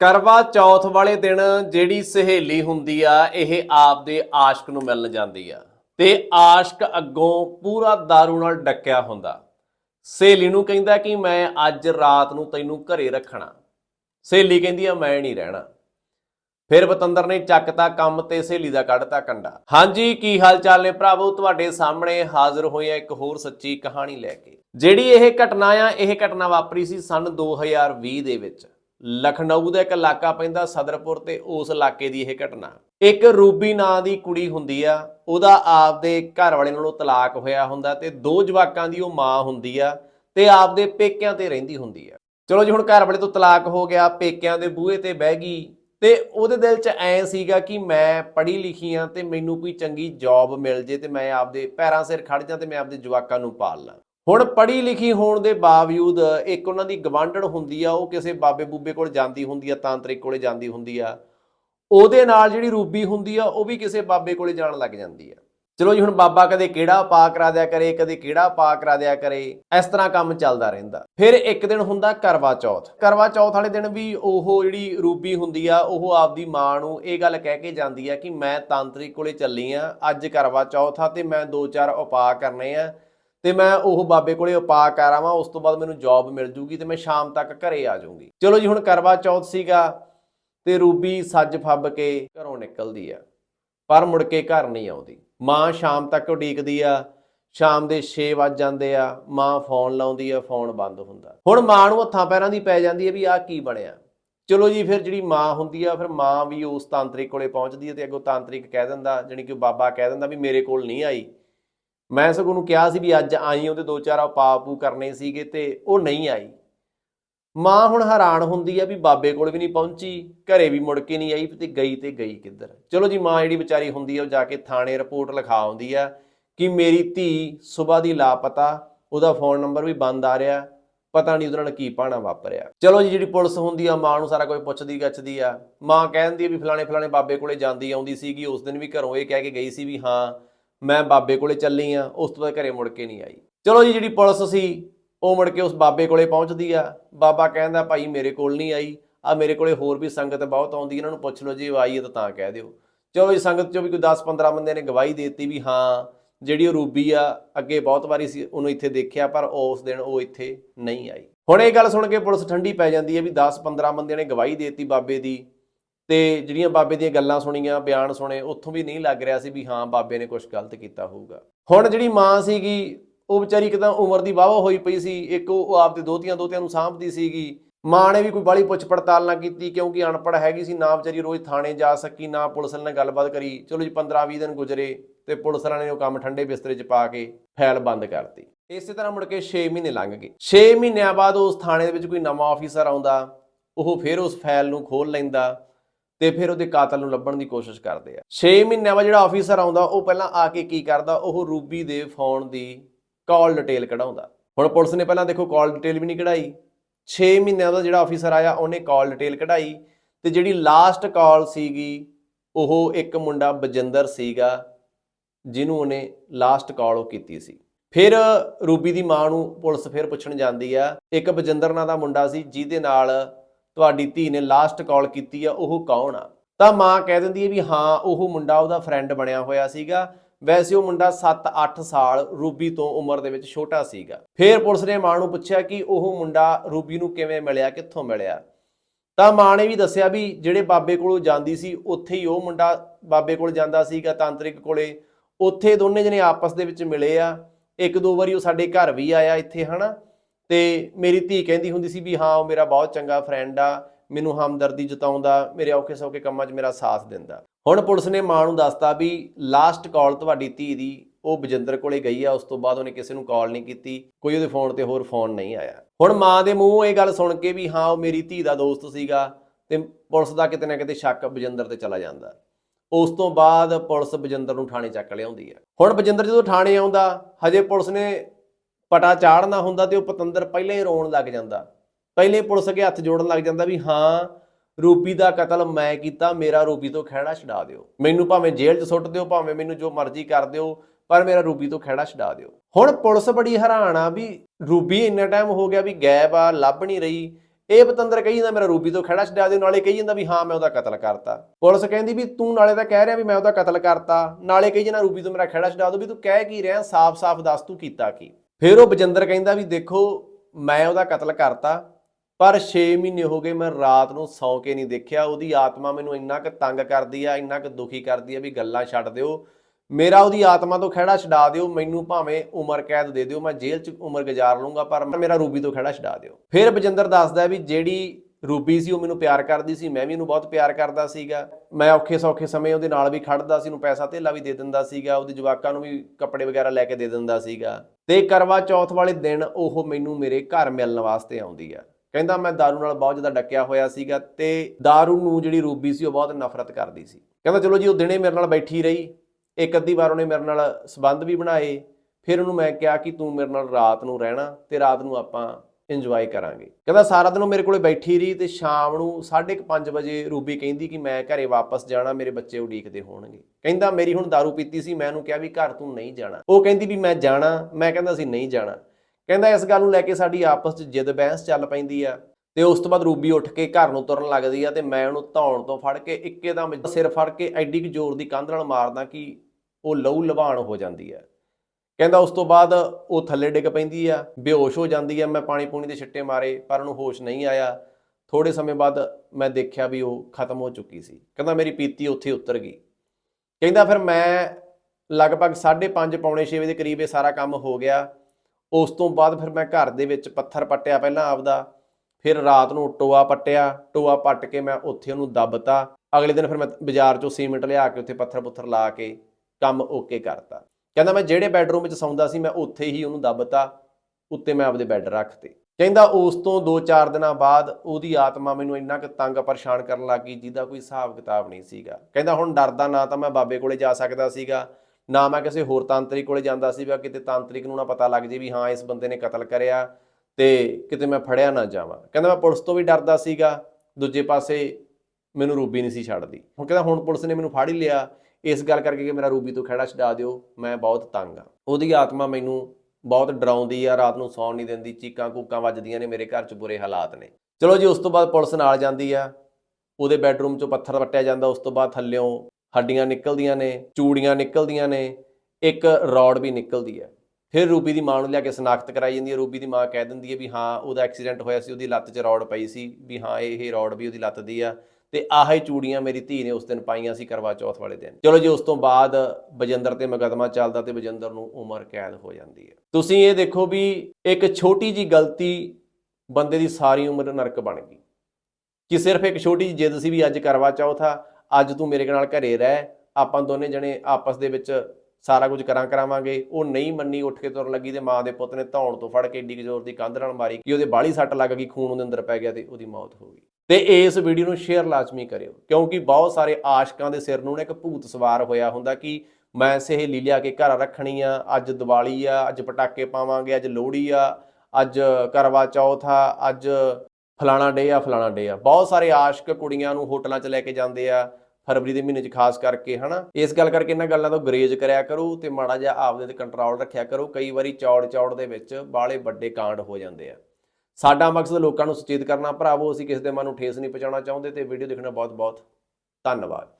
ਕਰਵਾ ਚੌਥ ਵਾਲੇ ਦਿਨ ਜਿਹੜੀ ਸਹੇਲੀ ਹੁੰਦੀ ਆ, ਇਹ ਆਪਦੇ ਆਸ਼ਕ ਨੂੰ ਮਿਲਣ ਜਾਂਦੀ ਆ। ਤੇ ਆਸ਼ਕ ਅੱਗੋਂ ਪੂਰਾ दारू ਨਾਲ ਡੱਕਿਆ ਹੁੰਦਾ। ਸਹੇਲੀ ਨੂੰ ਕਹਿੰਦਾ ਕਿ ਮੈਂ ਅੱਜ ਰਾਤ ਨੂੰ ਤੈਨੂੰ ਘਰੇ ਰੱਖਣਾ। ਸਹੇਲੀ ਕਹਿੰਦੀ ਆ, ਮੈਂ ਨਹੀਂ ਰਹਿਣਾ। ਫਿਰ ਬਤੰਦਰ ਨੇ ਚੱਕਤਾ ਕੰਮ ਤੇ ਸਹੇਲੀ ਦਾ ਕੱਢਤਾ ਕੰਡਾ। ਹਾਂਜੀ, ਕੀ ਹਾਲ ਚਾਲ ਨੇ ਭਰਾਵੋ? ਤੁਹਾਡੇ ਸਾਹਮਣੇ ਹਾਜ਼ਰ ਹੋਏ ਆ ਇੱਕ ਹੋਰ ਸੱਚੀ ਕਹਾਣੀ ਲੈ ਕੇ। ਜਿਹੜੀ ਇਹ ਘਟਨਾ ਆ, ਇਹ ਘਟਨਾ ਵਾਪਰੀ ਸੀ ਸਨ 2020 ਦੇ ਵਿੱਚ। ਲਖਨਊ ਦਾ ਇੱਕ ਇਲਾਕਾ ਪੈਂਦਾ ਸਦਰਪੁਰ ਤੇ ਉਸ ਇਲਾਕੇ ਦੀ ਇਹ ਘਟਨਾ। ਇੱਕ ਰੂਬੀ ਨਾਂ ਦੀ ਕੁੜੀ ਹੁੰਦੀ ਆ, ਉਹਦਾ ਆਪਦੇ ਘਰ ਵਾਲੇ ਨਾਲੋਂ ਤਲਾਕ ਹੋਇਆ ਹੁੰਦਾ ਤੇ ਦੋ ਜਵਾਕਾਂ ਦੀ ਉਹ ਮਾਂ ਹੁੰਦੀ ਆ ਤੇ ਆਪਦੇ ਪੇਕਿਆਂ ਤੇ ਰਹਿੰਦੀ ਹੁੰਦੀ ਆ। ਚਲੋ ਜੀ, ਹੁਣ ਘਰ ਵਾਲੇ ਤੋਂ ਤਲਾਕ ਹੋ ਗਿਆ, ਪੇਕਿਆਂ ਦੇ ਬੂਹੇ ਤੇ ਬਹਿ ਗਈ ਤੇ ਉਹਦੇ ਦਿਲ 'ਚ ਐ ਸੀਗਾ ਕਿ ਮੈਂ ਪੜ੍ਹੀ ਲਿਖੀ ਆ ਤੇ ਮੈਨੂੰ ਕੋਈ ਚੰਗੀ ਜੌਬ ਮਿਲ ਜੇ ਤੇ ਮੈਂ ਆਪਦੇ ਪੈਰਾਂ ਸਿਰ ਖੜ ਜਾ ਤੇ ਮੈਂ ਆਪਦੇ ਜਵਾਕਾਂ ਨੂੰ ਪਾਲ ਲਾਂ। ਹੁਣ ਪੜ੍ਹੀ ਲਿਖੀ ਹੋਣ ਦੇ ਬਾਵਜੂਦ ਇੱਕ ਉਹਨਾਂ ਦੀ ਗਵਾਂਢਣ ਹੁੰਦੀ ਆ, ਉਹ ਕਿਸੇ ਬਾਬੇ ਬੂਬੇ ਕੋਲ ਜਾਂਦੀ ਹੁੰਦੀ ਆ, ਤਾਂਤਰਿਕ ਕੋਲੇ ਜਾਂਦੀ ਹੁੰਦੀ ਆ, ਉਹਦੇ ਨਾਲ ਜਿਹੜੀ ਰੂਬੀ ਹੁੰਦੀ ਆ, ਉਹ ਵੀ ਕਿਸੇ ਬਾਬੇ ਕੋਲੇ ਜਾਣ ਲੱਗ ਜਾਂਦੀ ਆ। ਚਲੋ ਜੀ, ਹੁਣ ਬਾਬਾ ਕਦੇ ਕਿਹੜਾ ਪਾ ਕਰਾ ਦਿਆ ਕਰੇ, ਕਦੇ ਕਿਹੜਾ ਪਾ ਕਰਾ ਦਿਆ ਕਰੇ, ਇਸ ਤਰ੍ਹਾਂ ਕੰਮ ਚੱਲਦਾ ਰਹਿੰਦਾ। ਫਿਰ ਇੱਕ ਦਿਨ ਹੁੰਦਾ ਕਰਵਾ ਚੌਥ। ਕਰਵਾ ਚੌਥ ਵਾਲੇ ਦਿਨ ਵੀ ਉਹ ਜਿਹੜੀ ਰੂਬੀ ਹੁੰਦੀ ਆ, ਉਹ ਆਪਦੀ ਮਾਂ ਨੂੰ ਇਹ ਗੱਲ ਕਹਿ ਕੇ ਜਾਂਦੀ ਆ ਕਿ ਮੈਂ ਤਾਂਤਰਿਕ ਕੋਲੇ ਚੱਲੀ ਆ, ਅੱਜ ਕਰਵਾ ਚੌਥ ਆ ਤੇ ਮੈਂ ਦੋ ਚਾਰ ਉਪਾਅ ਕਰਨੇ ਆ ਤੇ ਮੈਂ ਉਹ ਬਾਬੇ ਕੋਲੇ ਉਪਾਅ ਕਰਾਵਾਂ ਉਸ ਤੋਂ ਬਾਅਦ ਮੈਨੂੰ ਜੌਬ ਮਿਲ ਜੂਗੀ ਤੇ ਮੈਂ ਸ਼ਾਮ ਤੱਕ ਘਰੇ ਆ ਜਾਊਂਗੀ। ਚਲੋ ਜੀ, ਹੁਣ ਕਰਵਾ ਚੌਥ ਸੀਗਾ ਤੇ ਰੂਬੀ ਸੱਜ ਫੱਬ ਕੇ ਘਰੋਂ ਨਿਕਲਦੀ ਆ, ਪਰ ਮੁੜ ਕੇ ਘਰ ਨਹੀਂ ਆਉਂਦੀ। ਮਾਂ ਸ਼ਾਮ ਤੱਕ ਉਡੀਕਦੀ ਆ, ਸ਼ਾਮ ਦੇ 6 ਵੱਜ ਜਾਂਦੇ ਆ, ਮਾਂ ਫੋਨ ਲਾਉਂਦੀ ਆ, ਫੋਨ ਬੰਦ ਹੁੰਦਾ। ਹੁਣ ਮਾਂ ਨੂੰ ਹੱਥਾਂ ਪੈਰਾਂ ਦੀ ਪੈ ਜਾਂਦੀ ਹੈ ਵੀ ਆਹ ਕੀ ਬਣਿਆ। ਚਲੋ ਜੀ, ਫਿਰ ਜਿਹੜੀ ਮਾਂ ਹੁੰਦੀ ਆ, ਫਿਰ ਮਾਂ ਵੀ ਉਸ ਤਾਂਤਰਿਕ ਕੋਲੇ ਪਹੁੰਚਦੀ ਹੈ ਤੇ ਅੱਗੋਂ ਤਾਂਤਰਿਕ ਕਹਿ ਦਿੰਦਾ, ਜਾਣੀ ਕਿ ਉਹ ਬਾਬਾ ਕਹਿ ਦਿੰਦਾ ਵੀ ਮੇਰੇ ਕੋਲ ਨਹੀਂ ਆਈ। ਮੈਂ ਸਗੋਂ ਨੂੰ ਕਿਹਾ ਸੀ ਵੀ ਅੱਜ ਆਈ ਉਹਦੇ ਦੋ ਚਾਰ ਉਪਾਪੂ ਕਰਨੇ ਸੀਗੇ ਤੇ ਉਹ ਨਹੀਂ ਆਈ। ਮਾਂ ਹੁਣ ਹੈਰਾਨ ਹੁੰਦੀ ਆ ਵੀ ਬਾਬੇ ਕੋਲ ਵੀ ਨਹੀਂ ਪਹੁੰਚੀ, ਘਰੇ ਵੀ ਮੁੜ ਕੇ ਨਹੀਂ ਆਈ ਤੇ ਗਈ ਤੇ ਗਈ ਕਿੱਧਰ? ਚਲੋ ਜੀ, ਮਾਂ ਜਿਹੜੀ ਵਿਚਾਰੀ ਹੁੰਦੀ ਆ ਉਹ ਜਾ ਕੇ ਥਾਣੇ ਰਿਪੋਰਟ ਲਿਖਾ ਆਉਂਦੀ ਆ ਕਿ ਮੇਰੀ ਧੀ ਸਵੇਰ ਦੀ ਲਾਪਤਾ, ਉਹਦਾ ਫੋਨ ਨੰਬਰ ਵੀ ਬੰਦ ਆ ਰਿਹਾ, ਪਤਾ ਨਹੀਂ ਉਹਦੇ ਨਾਲ ਕੀ ਪਾਣਾ ਵਾਪਰਿਆ। ਚਲੋ ਜੀ, ਜਿਹੜੀ ਪੁਲਿਸ ਹੁੰਦੀ ਆ, ਮਾਂ ਨੂੰ ਸਾਰਾ ਕੁਝ ਪੁੱਛਦੀ ਗੱਛਦੀ ਆ। ਮਾਂ ਕਹਿੰਦੀ ਆ ਵੀ ਫਲਾਣੇ ਫਲਾਣੇ ਬਾਬੇ ਕੋਲੇ ਜਾਂਦੀ ਆਉਂਦੀ ਸੀਗੀ, ਉਸ ਦਿਨ ਵੀ ਘਰੋਂ ਇਹ ਕਹਿ ਕੇ ਗਈ ਸੀ ਵੀ ਹਾਂ ਮੈਂ ਬਾਬੇ ਕੋਲੇ ਚੱਲੀ ਆ, ਉਸ ਤੋਂ ਬਾਅਦ ਘਰੇ ਮੁੜ ਕੇ ਨਹੀਂ ਆਈ। ਚਲੋ ਜੀ, ਜਿਹੜੀ ਪੁਲਿਸ ਸੀ, ਉਹ ਮੁੜ ਕੇ ਉਸ ਬਾਬੇ ਕੋਲੇ ਪਹੁੰਚਦੀ ਆ। ਬਾਬਾ ਕਹਿੰਦਾ, ਭਾਈ, ਮੇਰੇ ਕੋਲ ਨਹੀਂ ਆਈ। ਆ ਮੇਰੇ ਕੋਲੇ ਹੋਰ ਵੀ ਸੰਗਤ ਬਹੁਤ ਆਉਂਦੀ, ਇਹਨਾਂ ਨੂੰ ਪੁੱਛ ਲਓ, ਜੇ ਉਹ ਆਈ ਹੈ ਤਾਂ ਤਾਂ ਕਹਿ ਦਿਓ। ਚਲੋ ਜੀ, ਸੰਗਤ ਚੋਂ ਵੀ ਕੋਈ 10-15 ਬੰਦਿਆਂ ਨੇ ਗਵਾਹੀ ਦੇ ਦਿੱਤੀ ਵੀ ਹਾਂ, ਜਿਹੜੀ ਉਹ ਰੂਬੀ ਆ, ਅੱਗੇ ਬਹੁਤ ਵਾਰੀ ਸੀ, ਉਹਨੂੰ ਇੱਥੇ ਦੇਖਿਆ, ਪਰ ਉਸ ਦਿਨ ਉਹ ਇੱਥੇ ਨਹੀਂ ਆਈ। ਹੁਣ ਇਹ ਗੱਲ ਸੁਣ ਕੇ ਪੁਲਿਸ ਠੰਡੀ ਪੈ ਜਾਂਦੀ ਹੈ ਵੀ 10-15 ਬੰਦਿਆਂ ਨੇ ਗਵਾਹੀ ਦੇ ਦਿੱਤੀ ਬਾਬੇ ਦੀ। ਤੇ ਜਿਹੜੀਆਂ ਬਾਬੇ ਦੀਆਂ ਗੱਲਾਂ ਸੁਣੀਆਂ, ਬਿਆਨ ਸੁਣੇ, ਉੱਥੋਂ ਵੀ ਨਹੀਂ ਲੱਗ ਰਿਹਾ ਸੀ ਵੀ ਹਾਂ, ਬਾਬੇ ਨੇ ਕੁਝ ਗਲਤ ਕੀਤਾ ਹੋਊਗਾ। ਹੁਣ ਜਿਹੜੀ ਮਾਂ ਸੀਗੀ, ਉਹ ਵਿਚਾਰੀ ਇੱਕ ਤਾਂ ਉਮਰ ਦੀ ਵਾਹਵਾ ਹੋਈ ਪਈ ਸੀ, ਇੱਕ ਉਹ ਆਪਦੇ ਦੋਤੀਆਂ ਦੋਤਿਆਂ ਨੂੰ ਸਾਂਭਦੀ ਸੀਗੀ। ਮਾਂ ਨੇ ਵੀ ਕੋਈ ਬਾਲੀ ਪੁੱਛ ਪੜਤਾਲ ਨਾ ਕੀਤੀ, ਕਿਉਂਕਿ ਅਨਪੜ੍ਹ ਹੈਗੀ ਸੀ, ਨਾ ਵਿਚਾਰੀ ਰੋਜ਼ ਥਾਣੇ ਜਾ ਸਕੀ, ਨਾ ਪੁਲਿਸ ਨਾਲ ਗੱਲਬਾਤ ਕਰੀ। ਚਲੋ ਜੀ 15-20 ਦਿਨ ਗੁਜ਼ਰੇ ਤੇ ਪੁਲਿਸ ਵਾਲਿਆਂ ਨੇ ਉਹ ਕੰਮ ਠੰਡੇ ਬਿਸਤਰੇ 'ਚ ਪਾ ਕੇ ਫਾਈਲ ਬੰਦ ਕਰਤੀ। ਇਸੇ ਤਰ੍ਹਾਂ ਮੁੜ ਕੇ 6 ਮਹੀਨੇ ਲੰਘ ਗਏ। 6 ਮਹੀਨਿਆਂ ਬਾਅਦ ਉਸ ਥਾਣੇ ਦੇ ਵਿੱਚ ਕੋਈ ਨਵਾਂ ਆਫੀਸਰ ਆਉਂਦਾ, ਉਹ ਫਿਰ ਉਸ ਫਾਈਲ ਨੂੰ ਖੋਲ ਲੈਂਦਾ ਤੇ ਫਿਰ ਉਹਦੇ ਕਾਤਲ ਨੂੰ ਲੱਭਣ ਦੀ ਕੋਸ਼ਿਸ਼ ਕਰਦੇ ਆ। 6 ਮਹੀਨਿਆਂ ਬਾਅਦ ਜਿਹੜਾ ਆਫੀਸਰ ਆਉਂਦਾ, ਉਹ ਪਹਿਲਾਂ ਆ ਕੇ ਕੀ ਕਰਦਾ, ਉਹ ਰੂਬੀ ਦੇ ਫੋਨ ਦੀ ਕਾਲ ਡਿਟੇਲ ਕਢਾਉਂਦਾ। ਹੁਣ ਪੁਲਿਸ ਨੇ ਪਹਿਲਾਂ ਦੇਖੋ ਕਾਲ ਡਿਟੇਲ ਵੀ ਨਹੀਂ ਕਢਾਈ। 6 ਮਹੀਨਿਆਂ ਦਾ ਜਿਹੜਾ ਆਫੀਸਰ ਆਇਆ, ਉਹਨੇ ਕਾਲ ਡਿਟੇਲ ਕਢਾਈ ਤੇ ਜਿਹੜੀ ਲਾਸਟ ਕਾਲ ਸੀਗੀ, ਉਹ ਇੱਕ ਮੁੰਡਾ ਬਜਿੰਦਰ ਸੀਗਾ, ਜਿਹਨੂੰ ਉਹਨੇ ਲਾਸਟ ਕਾਲ ਉਹ ਕੀਤੀ ਸੀ। ਫਿਰ ਰੂਬੀ ਦੀ ਮਾਂ ਨੂੰ ਪੁਲਿਸ ਫਿਰ ਪੁੱਛਣ ਜਾਂਦੀ ਆ, ਇੱਕ ਬਜਿੰਦਰ ਨਾਂ ਦਾ ਮੁੰਡਾ ਸੀ, ਜਿਹਦੇ ਨਾਲ ਤੁਹਾਡੀ ਧੀ ਨੇ ਲਾਸਟ ਕਾਲ ਕੀਤੀ ਆ, ਉਹ ਕੌਣ ਆ? ਤਾਂ ਮਾਂ ਕਹਿ ਦਿੰਦੀ ਹੈ ਵੀ ਹਾਂ, ਉਹ ਮੁੰਡਾ ਉਹਦਾ ਫਰੈਂਡ ਬਣਿਆ ਹੋਇਆ ਸੀਗਾ। ਵੈਸੇ ਉਹ ਮੁੰਡਾ 7-8 ਸਾਲ ਰੂਬੀ ਤੋਂ ਉਮਰ ਦੇ ਵਿੱਚ ਛੋਟਾ ਸੀਗਾ। ਫਿਰ ਪੁਲਿਸ ਨੇ ਮਾਂ ਨੂੰ ਪੁੱਛਿਆ ਕਿ ਉਹ ਮੁੰਡਾ ਰੂਬੀ ਨੂੰ ਕਿਵੇਂ ਮਿਲਿਆ, ਕਿੱਥੋਂ ਮਿਲਿਆ? ਤਾਂ ਮਾਂ ਨੇ ਵੀ ਦੱਸਿਆ ਵੀ ਜਿਹੜੇ ਬਾਬੇ ਕੋਲੋਂ ਜਾਂਦੀ ਸੀ, ਉੱਥੇ ਹੀ ਉਹ ਮੁੰਡਾ ਬਾਬੇ ਕੋਲ ਜਾਂਦਾ ਸੀਗਾ ਤਾਂਤਰਿਕ ਕੋਲੇ। ਉੱਥੇ ਦੋਨੇ ਜਣੇ ਆਪਸ ਦੇ ਵਿੱਚ ਮਿਲੇ ਆ। ਇੱਕ ਦੋ ਵਾਰੀ ਉਹ ਸਾਡੇ ਘਰ ਵੀ ਆਇਆ ਇੱਥੇ, ਹਨਾ? ਤੇ ਮੇਰੀ ਧੀ ਕਹਿੰਦੀ ਹੁੰਦੀ ਸੀ ਵੀ ਹਾਂ, ਉਹ ਮੇਰਾ ਬਹੁਤ ਚੰਗਾ ਫਰੈਂਡ ਆ, ਮੈਨੂੰ ਹਮਦਰਦੀ ਜਤਾਉਂਦਾ, ਮੇਰੇ ਔਖੇ ਸੌਖੇ ਕੰਮਾਂ 'ਚ ਮੇਰਾ ਸਾਥ ਦਿੰਦਾ। ਹੁਣ ਪੁਲਿਸ ਨੇ ਮਾਂ ਨੂੰ ਦੱਸਤਾ ਵੀ ਲਾਸਟ ਕਾਲ ਤੁਹਾਡੀ ਧੀ ਦੀ, ਉਹ ਬਜਿੰਦਰ ਕੋਲੇ ਗਈ ਆ, ਉਸ ਤੋਂ ਬਾਅਦ ਉਹਨੇ ਕਿਸੇ ਨੂੰ ਕਾਲ ਨਹੀਂ ਕੀਤੀ, ਕੋਈ ਉਹਦੇ ਫੋਨ ਤੇ ਹੋਰ ਫੋਨ ਨਹੀਂ ਆਇਆ। ਹੁਣ ਮਾਂ ਦੇ ਮੂੰਹੋਂ ਇਹ ਗੱਲ ਸੁਣ ਕੇ ਵੀ ਹਾਂ, ਉਹ ਮੇਰੀ ਧੀ ਦਾ ਦੋਸਤ ਸੀਗਾ ਤੇ ਪੁਲਿਸ ਦਾ ਕਿਤੇ ਨਾ ਕਿਤੇ ਸ਼ੱਕ ਬਜਿੰਦਰ ਤੇ ਚਲਾ ਜਾਂਦਾ। ਉਸ ਤੋਂ ਬਾਅਦ ਪੁਲਿਸ ਬਜਿੰਦਰ ਨੂੰ ਥਾਣੇ ਚੱਕ ਲਿਆਉਂਦੀ ਹੈ ਹੁਣ ਬਜਿੰਦਰ ਜਦੋਂ ਥਾਣੇ ਆਉਂਦਾ, ਹਜੇ ਪੁਲਿਸ ਨੇ ਪਟਾ ਚਾੜਨਾ ਹੁੰਦਾ ਤੇ ਉਹ ਪਤੰਦਰ ਪਹਿਲਾਂ ਹੀ ਰੋਣ ਲੱਗ ਜਾਂਦਾ। ਪਹਿਲੇ ਪੁਲਿਸ ਅੱਗੇ ਹੱਥ ਜੋੜਨ ਲੱਗ ਜਾਂਦਾ ਵੀ ਹਾਂ ਰੂਬੀ ਦਾ ਕਤਲ ਮੈਂ ਕੀਤਾ, ਮੇਰਾ ਰੂਬੀ ਤੋਂ ਖਹਿੜਾ ਛਡਾ ਦਿਓ। ਮੈਨੂੰ ਭਾਵੇਂ ਜੇਲ੍ਹ 'ਚ ਸੁੱਟ ਦਿਓ, ਭਾਵੇਂ ਮੈਨੂੰ ਜੋ ਮਰਜ਼ੀ ਕਰ ਦਿਓ, ਪਰ ਮੇਰਾ ਰੂਬੀ ਤੋਂ ਖਹਿੜਾ ਛਡਾ ਦਿਓ। ਹੁਣ ਪੁਲਿਸ ਬੜੀ ਹੈਰਾਨ ਆ ਵੀ ਰੂਬੀ ਇੰਨਾ ਟਾਈਮ ਹੋ ਗਿਆ ਵੀ ਗਾਇਬ ਆ, ਲੱਭ ਨਹੀਂ ਰਹੀ। ਇਹ ਪਤੰਦਰ ਕਹੀ ਜਾਂਦਾ, ਮੇਰਾ ਰੂਬੀ ਤੋਂ ਖੜਾ ਛਡਾ ਦਿਓ। ਨਾਲੇ ਕਹੀ ਜਾਂਦਾ ਵੀ ਹਾਂ, ਮੈਂ ਉਹਦਾ ਕਤਲ ਕਰਤਾ। ਪੁਲਿਸ ਕਹਿੰਦੀ ਵੀ ਤੂੰ ਨਾਲੇ ਤਾਂ ਕਹਿ ਰਿਹਾ ਵੀ ਮੈਂ ਉਹਦਾ ਕਤਲ ਕਰਤਾ। ਨਾਲੇ ਕਹੀ ਜਾਂਦਾ ਰੂਬੀ ਤੋਂ ਮੇਰਾ ਖੜਾ ਛਡਾ ਦਿਓ। ਵੀ ਤੂੰ ਕਹਿ ਕੀ ਰਿਹਾ, ਸਾਫ਼-ਸਾਫ਼ ਦੱਸ ਤੂੰ ਕੀਤਾ ਕੀ। ਫਿਰ ਉਹ ਬਜਿੰਦਰ ਕਹਿੰਦਾ ਵੀ ਦੇਖੋ, ਮੈਂ ਉਹਦਾ ਕਤਲ ਕਰਤਾ, ਪਰ 6 ਮਹੀਨੇ ਹੋ ਗਏ ਮੈਂ ਰਾਤ ਨੂੰ ਸੌਂ ਕੇ ਨਹੀਂ ਦੇਖਿਆ। ਉਹਦੀ ਆਤਮਾ ਮੈਨੂੰ ਇੰਨਾ ਕੁ ਤੰਗ ਕਰਦੀ ਆ, ਇੰਨਾ ਕੁ ਦੁਖੀ ਕਰਦੀ ਆ ਵੀ ਗੱਲਾਂ ਛੱਡ ਦਿਓ। ਮੇਰਾ ਉਹਦੀ ਆਤਮਾ ਤੋਂ ਖਹਿੜਾ ਛਡਾ ਦਿਓ, ਮੈਨੂੰ ਭਾਵੇਂ ਉਮਰ ਕੈਦ ਦੇ ਦਿਓ, ਮੈਂ ਜੇਲ੍ਹ 'ਚ ਉਮਰ ਗੁਜ਼ਾਰ ਲੂੰਗਾ ਪਰ ਮੇਰਾ ਰੂਬੀ ਤੋਂ ਖਹਿੜਾ ਛਡਾ ਦਿਓ। ਫਿਰ ਬਜਿੰਦਰ ਦੱਸਦਾ ਵੀ ਜਿਹੜੀ ਰੂਬੀ ਸੀ ਉਹ ਮੈਨੂੰ ਪਿਆਰ ਕਰਦੀ ਸੀ ਮੈਂ ਵੀ ਉਹਨੂੰ ਬਹੁਤ ਪਿਆਰ ਕਰਦਾ ਸੀਗਾ ਮੈਂ ਔਖੇ ਸੌਖੇ ਸਮੇਂ ਉਹਦੇ ਨਾਲ ਵੀ ਖੜਦਾ ਸੀ ਉਹਨੂੰ ਪੈਸਾ ਧੇਲਾ ਵੀ ਦੇ ਦਿੰਦਾ ਸੀਗਾ ਉਹਦੇ ਜਵਾਕਾਂ ਨੂੰ ਵੀ ਕੱਪੜੇ ਵਗੈਰਾ ਲੈ ਕੇ ਦੇ ਦਿੰਦਾ ਸੀਗਾ ਤੇ ਕਰਵਾ ਚੌਥ ਵਾਲੇ ਦਿਨ ਉਹ ਮੈਨੂੰ ਮੇਰੇ ਘਰ ਮਿਲਣ ਵਾਸਤੇ ਆਉਂਦੀ ਆ ਕਹਿੰਦਾ ਮੈਂ दारू ਨਾਲ ਬਹੁਤ ਜ਼ਿਆਦਾ ਡੱਕਿਆ ਹੋਇਆ ਸੀਗਾ ਤੇ दारू ਨੂੰ ਜਿਹੜੀ ਰੂਬੀ ਸੀ ਉਹ ਬਹੁਤ ਨਫ਼ਰਤ ਕਰਦੀ ਸੀ ਕਹਿੰਦਾ ਚਲੋ ਜੀ ਉਹ ਦਿਨੇ ਮੇਰੇ ਨਾਲ ਬੈਠੀ ਰਹੀ ਇੱਕ ਅੱਧੀ ਵਾਰ ਉਹਨੇ ਮੇਰੇ ਨਾਲ ਸਬੰਧ ਵੀ ਬਣਾਏ ਫਿਰ ਉਹਨੂੰ ਮੈਂ ਕਿਹਾ ਕਿ ਤੂੰ ਮੇਰੇ ਨਾਲ ਰਾਤ ਨੂੰ ਰਹਿਣਾ ਤੇ ਰਾਤ ਨੂੰ ਆਪਾਂ ਇੰਜੋਏ ਕਰਾਂਗੇ। ਕਹਿੰਦਾ, ਸਾਰਾ ਦਿਨ ਉਹ ਮੇਰੇ ਕੋਲੇ ਬੈਠੀ ਰਹੀ ਤੇ ਸ਼ਾਮ ਨੂੰ 5:30 ਵਜੇ ਰੂਬੀ ਕਹਿੰਦੀ ਕਿ ਮੈਂ ਘਰੇ ਵਾਪਸ ਜਾਣਾ, ਮੇਰੇ ਬੱਚੇ ਉਡੀਕਦੇ ਹੋਣਗੇ। ਕਹਿੰਦਾ, ਮੇਰੀ ਹੁਣ दारू ਪੀਤੀ ਸੀ, ਮੈਂ ਉਹਨੂੰ ਕਿਹਾ ਵੀ ਘਰ ਤੂੰ ਨਹੀਂ ਜਾਣਾ। ਉਹ ਕਹਿੰਦੀ ਵੀ, ਮੈਂ ਜਾਣਾ, ਮੈਂ ਕਹਿੰਦਾ ਸੀ ਨਹੀਂ ਜਾਣਾ। ਕਹਿੰਦਾ, ਇਸ ਗੱਲ ਨੂੰ ਲੈ ਕੇ ਸਾਡੀ ਆਪਸ 'ਚ ਜਿੱਦ ਬਹਿਸ ਚੱਲ ਪੈਂਦੀ ਆ ਤੇ ਉਸ ਤੋਂ ਬਾਅਦ ਰੂਬੀ ਉੱਠ ਕੇ ਘਰ ਨੂੰ ਤੁਰਨ ਲੱਗਦੀ ਆ ਤੇ ਮੈਂ ਉਹਨੂੰ ਧੌਣ ਤੋਂ ਫੜ ਕੇ ਇੱਕੇ ਦਮ ਸਿਰ ਫੜ ਕੇ ਐਡੀ ਕੁ ਜ਼ੋਰ ਦੀ ਕੰਧ ਨਾਲ ਮਾਰਦਾ ਕਿ ਉਹ ਲਹੂ ਲਵਾਣ ਹੋ ਜਾਂਦੀ ਆ। ਕਹਿੰਦਾ ਉਸ ਤੋਂ ਬਾਅਦ ਉਹ ਥੱਲੇ ਡਿੱਗ ਪੈਂਦੀ ਆ, ਬੇਹੋਸ਼ ਹੋ ਜਾਂਦੀ ਆ, ਮੈਂ ਪਾਣੀ ਪੂਣੀ ਦੇ ਛਿੱਟੇ ਮਾਰੇ, ਪਰ ਉਹਨੂੰ ਹੋਸ਼ ਨਹੀਂ ਆਇਆ। ਥੋੜੇ ਸਮੇਂ ਬਾਅਦ ਮੈਂ ਦੇਖਿਆ ਵੀ ਉਹ ਖਤਮ ਹੋ ਚੁੱਕੀ ਸੀ। ਕਹਿੰਦਾ ਮੇਰੀ ਪੀਤੀ ਉੱਥੇ ਉਤਰ ਗਈ। ਕਹਿੰਦਾ ਫਿਰ ਮੈਂ ਲਗਭਗ 5:30 ਪੌਣੇ 6 ਵਜੇ ਦੇ ਕਰੀਬ ਇਹ ਸਾਰਾ ਕੰਮ ਹੋ ਗਿਆ। ਉਸ ਤੋਂ ਬਾਅਦ ਫਿਰ ਮੈਂ ਘਰ ਦੇ ਵਿੱਚ ਪੱਥਰ ਪੱਟਿਆ ਪਹਿਲਾਂ ਆਪਦਾ। ਫਿਰ ਰਾਤ ਨੂੰ ਟੋਆ ਪੱਟਿਆ, ਟੋਆ ਪੱਟ ਕੇ ਮੈਂ ਉੱਥੇ ਉਹਨੂੰ ਦੱਬਤਾ। ਅਗਲੇ ਦਿਨ ਫਿਰ ਮੈਂ ਬਾਜ਼ਾਰ ਚੋਂ ਸੀਮੈਂਟ ਲਿਆ ਕੇ ਉੱਥੇ ਪੱਥਰ ਪੁੱਥਰ ਲਾ ਕੇ ਕੰਮ ਓਕੇ ਕਰਤਾ। ਕਹਿੰਦਾ ਮੈਂ ਜਿਹੜੇ ਬੈਡਰੂਮ ਵਿੱਚ ਸੌਂਦਾ ਸੀ, ਮੈਂ ਉੱਥੇ ਹੀ ਉਹਨੂੰ ਦੱਬਤਾ, ਉੱਤੇ ਮੈਂ ਆਪਦੇ ਬੈੱਡ ਰੱਖਤੇ। ਕਹਿੰਦਾ ਉਸ ਤੋਂ 2-4 ਦਿਨਾਂ ਬਾਅਦ ਉਹਦੀ ਆਤਮਾ ਮੈਨੂੰ ਇੰਨਾ ਕੁ ਤੰਗ ਪਰੇਸ਼ਾਨ ਕਰਨ ਲੱਗੀ ਜਿਹਦਾ ਕੋਈ ਹਿਸਾਬ ਕਿਤਾਬ ਨਹੀਂ ਸੀਗਾ। ਕਹਿੰਦਾ ਹੁਣ ਡਰਦਾ ਨਾ ਤਾਂ ਮੈਂ ਬਾਬੇ ਕੋਲੇ ਜਾ ਸਕਦਾ ਸੀਗਾ, ਨਾ ਮੈਂ ਕਿਸੇ ਹੋਰ ਤਾਂਤਰਿਕ ਕੋਲੇ ਜਾਂਦਾ ਸੀਗਾ, ਕਿਤੇ ਤਾਂਤਰਿਕ ਨੂੰ ਨਾ ਪਤਾ ਲੱਗ ਜੇ ਵੀ ਹਾਂ, ਇਸ ਬੰਦੇ ਨੇ ਕਤਲ ਕਰਿਆ ਤੇ ਕਿਤੇ ਮੈਂ ਫੜਿਆ ਨਾ ਜਾਵਾਂ। ਕਹਿੰਦਾ ਮੈਂ ਪੁਲਿਸ ਤੋਂ ਵੀ ਡਰਦਾ ਸੀਗਾ, ਦੂਜੇ ਪਾਸੇ ਮੈਨੂੰ ਰੂਬੀ ਨਹੀਂ ਸੀ ਛੱਡਦੀ। ਹੁਣ ਕਹਿੰਦਾ ਹੁਣ ਪੁਲਿਸ ਨੇ ਮੈਨੂੰ ਫੜ ਹੀ ਲਿਆ ਇਸ ਗੱਲ ਕਰਕੇ ਕਿ ਮੇਰਾ ਰੂਬੀ ਤੋਂ ਖੜਾ ਛਡਾ ਦਿਓ, ਮੈਂ ਬਹੁਤ ਤੰਗ ਆ। ਉਹਦੀ ਆਤਮਾ ਮੈਨੂੰ ਬਹੁਤ ਡਰਾਉਂਦੀ ਆ, ਰਾਤ ਨੂੰ ਸੌਣ ਨਹੀਂ ਦਿੰਦੀ, ਚੀਕਾਂ ਕੂਕਾਂ ਵੱਜਦੀਆਂ ਨੇ ਮੇਰੇ ਘਰ 'ਚ ਬੁਰੇ ਹਾਲਾਤ ਨੇ। ਚਲੋ ਜੀ, ਉਸ ਤੋਂ ਬਾਅਦ ਪੁਲਿਸ ਨਾਲ ਜਾਂਦੀ ਆ, ਉਹਦੇ ਬੈੱਡਰੂਮ 'ਚੋਂ ਪੱਥਰ ਵੱਟਿਆ ਜਾਂਦਾ, ਉਸ ਤੋਂ ਬਾਅਦ ਥੱਲਿਓਂ ਹੱਡੀਆਂ ਨਿਕਲਦੀਆਂ ਨੇ, ਚੂੜੀਆਂ ਨਿਕਲਦੀਆਂ ਨੇ, ਇੱਕ ਰੌਡ ਵੀ ਨਿਕਲਦੀ ਹੈ ਫਿਰ ਰੂਬੀ ਦੀ ਮਾਂ ਨੂੰ ਲਿਆ ਕੇ ਸਨਾਖਤ ਕਰਾਈ ਜਾਂਦੀ ਹੈ ਰੂਬੀ ਦੀ ਮਾਂ ਕਹਿ ਦਿੰਦੀ ਹੈ ਵੀ ਹਾਂ, ਉਹਦਾ ਐਕਸੀਡੈਂਟ ਹੋਇਆ ਸੀ, ਉਹਦੀ ਲੱਤ 'ਚ ਰੌਡ ਪਈ ਸੀ, ਵੀ ਹਾਂ ਇਹ ਰੌਡ ਵੀ ਉਹਦੀ ਲੱਤ ਦੀ ਆ ਤੇ ਆਹ ਚੂੜੀਆਂ ਮੇਰੀ ਧੀ ਨੇ ਉਸ ਦਿਨ ਪਾਈਆਂ ਸੀ ਕਰਵਾ ਚੌਥ ਵਾਲੇ ਦਿਨ। ਚਲੋ ਜੀ, ਉਸ ਤੋਂ ਬਾਅਦ ਬਜਿੰਦਰ ਤੇ ਮੁਕੱਦਮਾ ਚੱਲਦਾ ਤੇ ਬਜਿੰਦਰ ਨੂੰ ਉਮਰ ਕੈਦ ਹੋ ਜਾਂਦੀ ਹੈ। ਤੁਸੀਂ ਇਹ ਦੇਖੋ ਵੀ ਇੱਕ ਛੋਟੀ ਜੀ ਗਲਤੀ ਬੰਦੇ ਦੀ ਸਾਰੀ ਉਮਰ ਨਰਕ ਬਣ ਗਈ। ਕਿ ਸਿਰਫ ਇੱਕ ਛੋਟੀ ਜਿਹੀ ਜਿੱਦ ਸੀ ਵੀ ਅੱਜ ਕਰਵਾ ਚੌਥ ਆ, ਅੱਜ ਤੂੰ ਮੇਰੇ ਨਾਲ ਘਰੇ ਰਹਿ, ਆਪਾਂ ਦੋਨੇ ਜਣੇ ਆਪਸ ਦੇ ਵਿੱਚ ਸਾਰਾ ਕੁਝ ਕਰਾਂ ਕਰਾਵਾਂਗੇ। ਉਹ ਨਹੀਂ ਮੰਨੀ, ਉੱਠ ਕੇ ਤੁਰਨ ਲੱਗੀ ਤੇ ਮਾਂ ਦੇ ਪੁੱਤ ਨੇ ਧੌਣ ਤੋਂ ਫੜ ਕੇ ਏਡੀ ਕੁ ਜ਼ੋਰ ਦੀ ਕੰਧ ਨਾਲ ਮਾਰੀ ਕਿ ਉਹਦੇ ਬਾਲੀ ਸੱਟ ਲੱਗ ਗਈ, ਖੂਨ ਉਹਦੇ ਅੰਦਰ ਪੈ ਗਿਆ ਤੇ ਉਹਦੀ ਮੌਤ ਹੋ ਗਈ। ਤੇ ਇਸ ਵੀਡੀਓ ਨੂੰ ਸ਼ੇਅਰ ਲਾਜ਼ਮੀ ਕਰਿਓ, ਕਿਉਂਕਿ ਬਹੁਤ ਸਾਰੇ ਆਸ਼ਕਾਂ ਦੇ ਸਿਰ ਨੂੰ ਨਾ ਇੱਕ ਭੂਤ ਸਵਾਰ ਹੋਇਆ ਹੁੰਦਾ ਕਿ ਮੈਂ ਸਹੇਲੀ ਲਿਆ ਕੇ ਘਰ ਰੱਖਣੀ ਆ, ਅੱਜ ਦੀਵਾਲੀ ਆ, ਅੱਜ ਪਟਾਕੇ ਪਾਵਾਂਗੇ, ਅੱਜ ਲੋਹੜੀ ਆ, ਅੱਜ ਕਰਵਾ ਚੌਥ ਆ, ਅੱਜ ਫਲਾਣਾ ਡੇ ਆ, ਫਲਾਣਾ ਡੇ ਆ। ਬਹੁਤ ਸਾਰੇ ਆਸ਼ਕ ਕੁੜੀਆਂ ਨੂੰ ਹੋਟਲਾਂ 'ਚ ਲੈ ਕੇ ਜਾਂਦੇ ਆ, ਫਰਵਰੀ ਦੇ ਮਹੀਨੇ 'ਚ ਖਾਸ ਕਰਕੇ, ਹਨਾ? ਇਸ ਗੱਲ ਕਰਕੇ ਇਹਨਾਂ ਗੱਲਾਂ ਤੋਂ ਗਰੇਜ ਕਰਿਆ ਕਰੋ ਤੇ ਮਾੜਾ ਜਿਹਾ ਆਪਦੇ ਤੇ ਕੰਟਰੋਲ ਰੱਖਿਆ ਕਰੋ। ਕਈ ਵਾਰੀ ਚੌੜ ਚੌੜ ਦੇ ਵਿੱਚ ਬਾਲੇ ਵੱਡੇ ਕਾਂਡ ਹੋ ਜਾਂਦੇ ਆ। ਸਾਡਾ ਮਕਸਦ ਲੋਕਾਂ ਨੂੰ ਸੁਚੇਤ ਕਰਨਾ। ਭਰਾਵੋ, ਅਸੀਂ ਕਿਸੇ ਦੇ ਮਨ ਨੂੰ ਠੇਸ ਨਹੀਂ ਪਹੁੰਚਾਉਣਾ ਚਾਹੁੰਦੇ ਤੇ ਵੀਡੀਓ ਦੇਖਣਾ ਬਹੁਤ ਬਹੁਤ ਧੰਨਵਾਦ।